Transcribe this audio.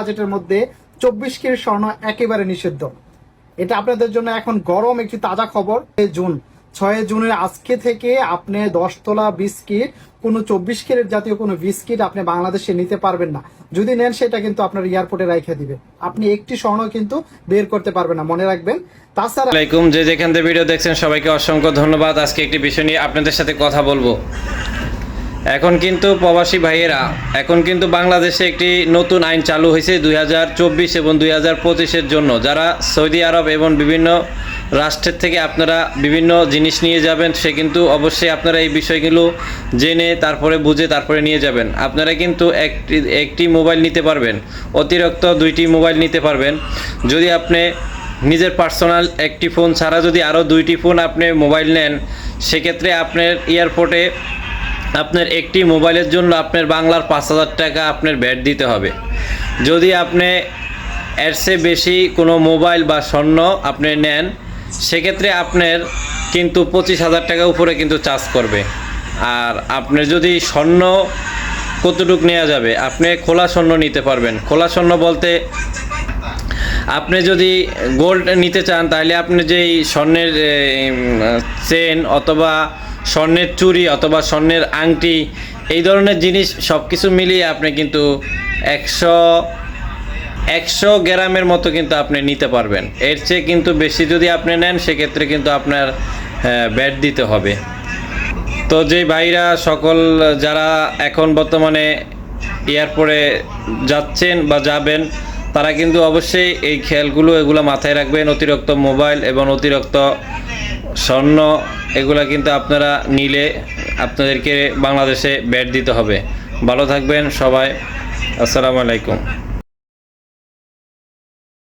বাজেটের মধ্যে চব্বিশ কেজি স্বর্ণ একেবারে নিষিদ্ধ। এটা আপনাদের জন্য এখন গরম একটি তাজা খবর। জুন। ছয় জুনের আজকে থেকে আপনি দশ তোলা বিস্কিট, কোনো চব্বিশ কেরের জাতীয় কোনো বিস্কিট আপনি বাংলাদেশে নিতে পারবেন না। যদি নেন, সেটা কিন্তু আপনার এয়ারপোর্টে রাইখে দিবে। আপনি একটি স্বর্ণ কিন্তু বের করতে পারবেন না, মনে রাখবেন। তাছাড়া যে যেখান থেকে ভিডিও দেখছেন, সবাইকে অসংখ্য ধন্যবাদ। আজকে একটি বিষয় নিয়ে আপনাদের সাথে কথা বলব। এখন কিন্তু প্রবাসী ভাইয়েরা, এখন কিন্তু বাংলাদেশে একটি নতুন আইন চালু হয়েছে দুই হাজার চব্বিশ এবং দুই হাজার পঁচিশের জন্য। যারা সৌদি আরব এবং বিভিন্ন রাষ্ট্রের থেকে আপনারা বিভিন্ন জিনিস নিয়ে যাবেন, সে কিন্তু অবশ্যই আপনারা এই বিষয়গুলো জেনে, তারপরে বুঝে, তারপরে নিয়ে যাবেন। আপনারা কিন্তু একটি একটি মোবাইল নিতে পারবেন, অতিরিক্ত দুইটি মোবাইল নিতে পারবেন। যদি আপনি নিজের পার্সোনাল একটি ফোন ছাড়া যদি আরও দুইটি ফোন আপনি মোবাইল নেন, সেক্ষেত্রে আপনার এয়ারপোর্টে আপনার একটি মোবাইলের জন্য আপনার বাংলার পাঁচ হাজার টাকা আপনার ব্যাট দিতে হবে। যদি আপনি এর চেয়ে বেশি কোনো মোবাইল বা স্বর্ণ আপনি নেন, সেক্ষেত্রে আপনার কিন্তু পঁচিশ হাজার টাকা উপরে কিন্তু চার্জ করবে। আর আপনার যদি স্বর্ণ কতটুক নেওয়া যাবে, আপনি খোলা স্বর্ণ নিতে পারবেন। খোলা স্বর্ণ বলতে আপনি যদি গোল্ড নিতে চান, তাহলে আপনি যেই স্বর্ণের চেন অথবা স্বর্ণের চুড়ি অথবা স্বর্ণের আংটি, এই ধরনের জিনিস সব কিছু মিলিয়ে আপনি কিন্তু একশো একশো গ্রামের মতো কিন্তু আপনি নিতে পারবেন। এর চেয়ে কিন্তু বেশি যদি আপনি নেন, সেক্ষেত্রে কিন্তু আপনার ব্যাট দিতে হবে। তো যে ভাইরা সকল যারা এখন বর্তমানে এয়ারপোর্টে যাচ্ছেন বা যাবেন, তারা কিন্তু অবশ্যই এই খেয়ালগুলো এগুলো মাথায় রাখবেন। অতিরিক্ত মোবাইল এবং অতিরিক্ত স্বর্ণ, এগুলা কিন্তু আপনারা নিলে আপনাদেরকে বাংলাদেশে ব্যাট দিতে হবে। ভালো থাকবেন সবাই। আসসালামু আলাইকুম।